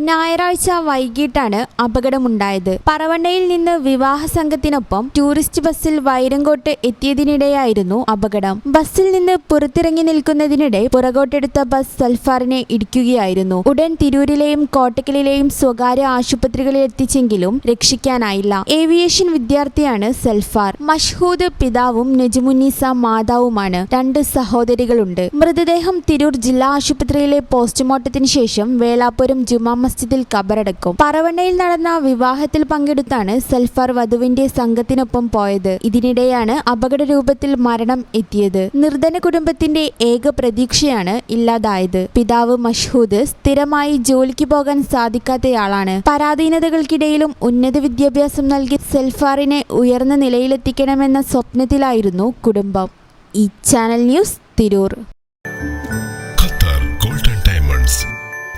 ഞായറാഴ്ച വൈകിട്ടാണ് അപകടമുണ്ടായത്. പറവണ്ണയിൽ നിന്ന് വിവാഹ സംഘത്തിനൊപ്പം ടൂറിസ്റ്റ് ബസ്സിൽ വൈരങ്കോട്ട് എത്തിയതിനിടെയായിരുന്നു അപകടം. ബസ്സിൽ നിന്ന് പുറത്തിറങ്ങി നിൽക്കുന്നതിനിടെ പുറകോട്ടെടുത്ത ബസ് സൽഫാറിനെ ഇടിക്കുകയായിരുന്നു. ഉടൻ തിരൂരിലെയും കോട്ടക്കലിലെയും സ്വകാര്യ ആശുപത്രികളിൽ എത്തിച്ചെങ്കിലും രക്ഷിക്കാനായില്ല. ഏവിയേഷൻ വിദ്യാർത്ഥിയാണ് സൽഫാർ. മഷ്ഹൂദ് പിതാവും നജമുന്നീസ മാതാവുമാണ്. രണ്ട് സഹോദരികളുണ്ട്. മൃതദേഹം തിരൂർ ജില്ലാ ആശുപത്രിയിലെ പോസ്റ്റ്മോർട്ടത്തിന് ശേഷം വേളാപുരം ജുമാ മസ്ജിദിൽ കബറടക്കും പറവണ്ണയിൽ നടന്ന വിവാഹത്തിൽ പങ്കെടുത്താണ് സൽഫാർ വധുവിന്റെ സംഘത്തിനൊപ്പം പോയത്. ഇതിനിടെയാണ് അപകട രൂപത്തിൽ മരണം എത്തിയത്. നിർധന കുടുംബത്തിന്റെ ഏക പ്രതീക്ഷയാണ് ഇല്ലാതായത്. പിതാവ് മഷ്ഹൂദ് സ്ഥിരമായി ജോലിക്ക് പോകാൻ സാധിക്കാത്തയാളാണ്. പരാധീനതകൾക്കിടയിലും ഉന്നത വിദ്യാഭ്യാസം നൽകി സെൽഫാറിനെ ഉയർന്ന നിലയിലെത്തിക്കണമെന്ന സ്വപ്നത്തിലായിരുന്നു കുടുംബം. ഈ channel news Tirur.